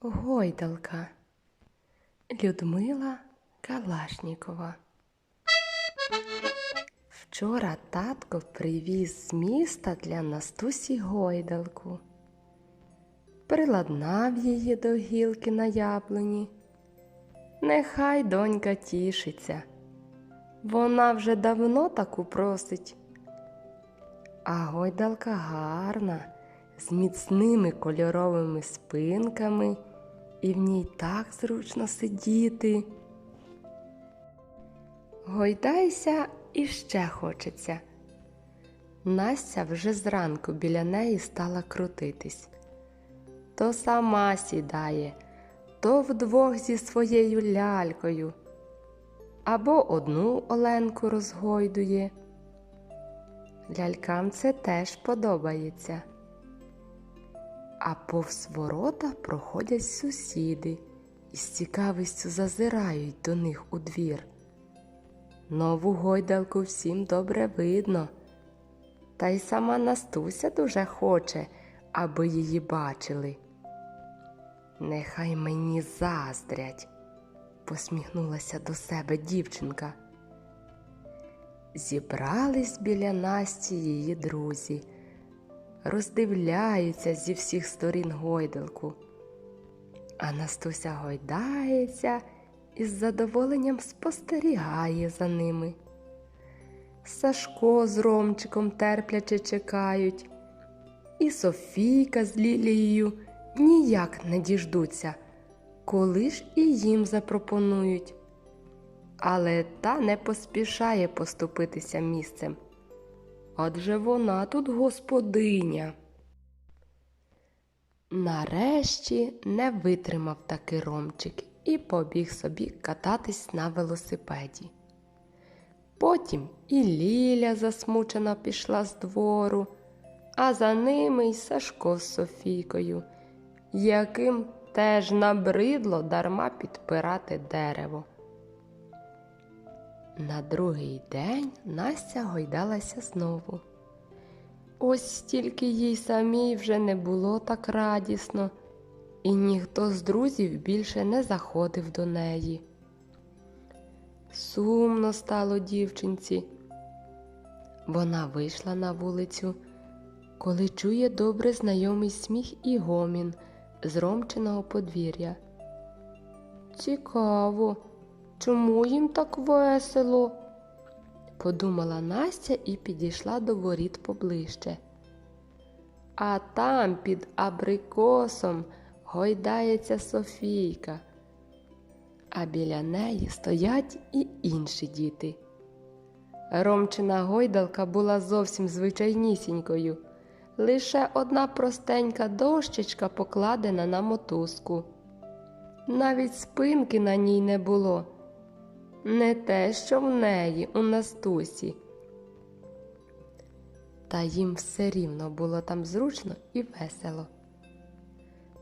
Гойдалка Людмила Калашнікова. Вчора татко привіз з міста для Настусі гойдалку. Приладнав її до гілки на яблуні. Нехай донька тішиться. Вона вже давно таку просить. А гойдалка гарна, з міцними кольоровими спинками, і в ній так зручно сидіти. Гойдайся і ще хочеться. Настя вже зранку біля неї стала крутитись. То сама сідає, то вдвох зі своєю лялькою, або одну Оленку розгойдує. Лялькам це теж подобається. А повз ворота проходять сусіди і з цікавістю зазирають до них у двір. Нову гойдалку всім добре видно, та й сама Настуся дуже хоче, аби її бачили. Нехай мені заздрять, посміхнулася до себе дівчинка. Зібрались біля Насті її друзі, роздивляються зі всіх сторін гойдалку. А Настуся гойдається і з задоволенням спостерігає за ними. Сашко з Ромчиком терпляче чекають, і Софійка з Лілією ніяк не діждуться, коли ж і їм запропонують. Але та не поспішає поступитися місцем. Адже вона тут господиня. Нарешті не витримав таки Ромчик і побіг собі кататись на велосипеді. Потім і Ліля засмучена пішла з двору, а за ними й Сашко з Софійкою, яким теж набридло дарма підпирати дерево. На другий день Настя гойдалася знову. Ось тільки їй самій вже не було так радісно, і ніхто з друзів більше не заходив до неї. Сумно стало дівчинці. Вона вийшла на вулицю, коли чує добре знайомий сміх і гомін з ромчиного подвір'я. Цікаво, чому їм так весело? подумала Настя і підійшла до воріт поближче. А там під абрикосом гойдається Софійка, а біля неї стоять і інші діти. Ромчина гойдалка була зовсім звичайнісінькою, лише одна простенька дощечка покладена на мотузку. Навіть спинки на ній не було, не те, що в неї у Настусі. Та їм все рівно було там зручно і весело.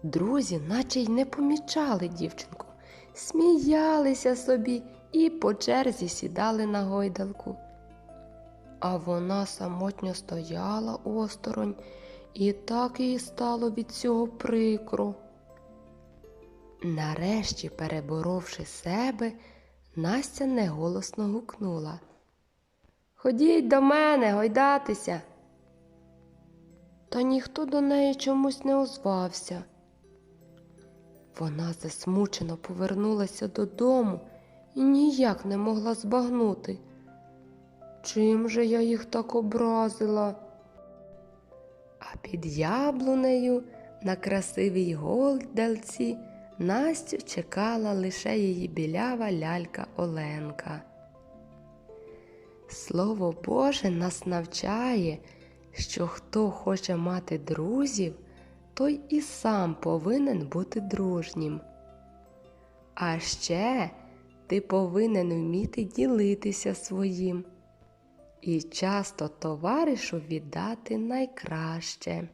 Друзі, наче й не помічали дівчинку, сміялися собі і по черзі сідали на гойдалку. А вона самотньо стояла осторонь, і так їй стало від цього прикро. Нарешті, переборовши себе, Настя неголосно гукнула. Ходіть до мене гойдатися. Та ніхто до неї чомусь не озвався. Вона засмучено повернулася додому і ніяк не могла збагнути. Чим же я їх так образила? А під яблунею на красивій гойдалці Настю чекала лише її білява лялька Оленка. Слово Боже нас навчає, що хто хоче мати друзів, той і сам повинен бути дружнім. А ще ти повинен вміти ділитися своїм і часто товаришу віддати найкраще.